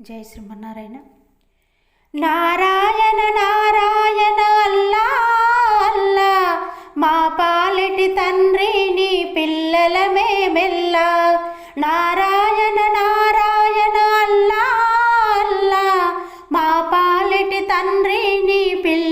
జై శ్రీమన్నారాయణ. నారాయణ నారాయణ అల్లా అల్లా మా పాలిటి తండ్రి నీ పిల్లల మేమెల్లా. నారాయణ నారాయణ అల్లా అల్లా మా పాలిటి తండ్రి నీ పిల్ల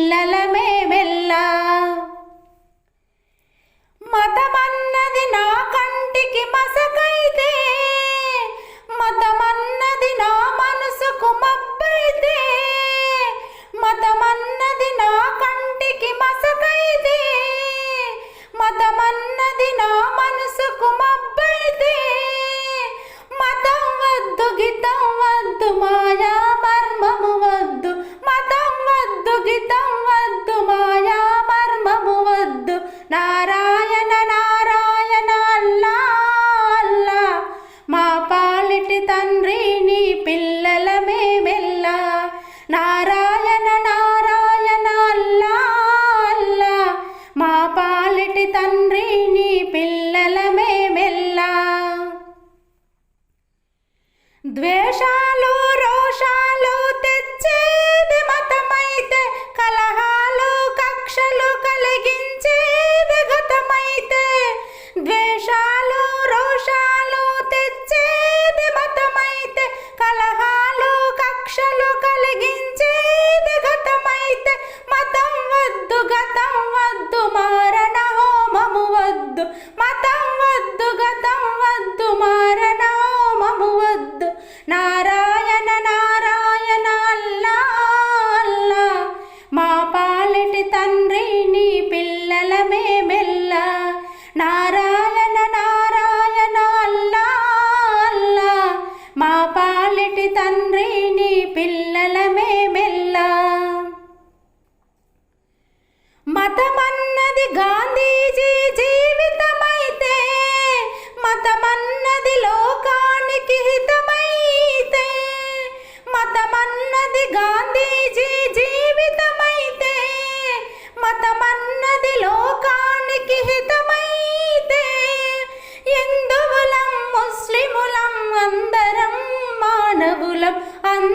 నారాయణ నారాయణ అల్లా అల్లా. మా పాలిటి తండ్రి ద్వేషాలు రోషాలు తెచ్చేది మతమైతే కలహాలు కక్షలు కలిగించేది గతమైతే మతం వద్దు గతం వద్దు మారణ హోమము వద్దు మతం వద్దు గతం వద్దు మారణ హోమము వద్దు నారా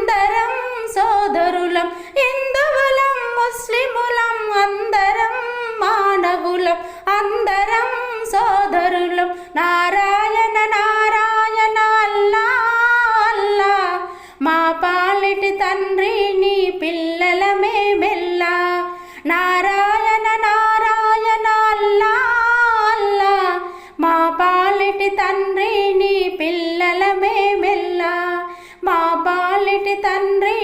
అందరం సోదరులం హిందువులం ముస్లిములం అందరం మానవులం అందరం సోదరులం. నారాయణ నారాయణ అల్లా అల్లా మా పాలిటి తండ్రి నీ పిల్లల మేమెల్లా. నారాయణ నారాయణ అల్లా అల్లా మా పాలిటి తండ్రి तल्ली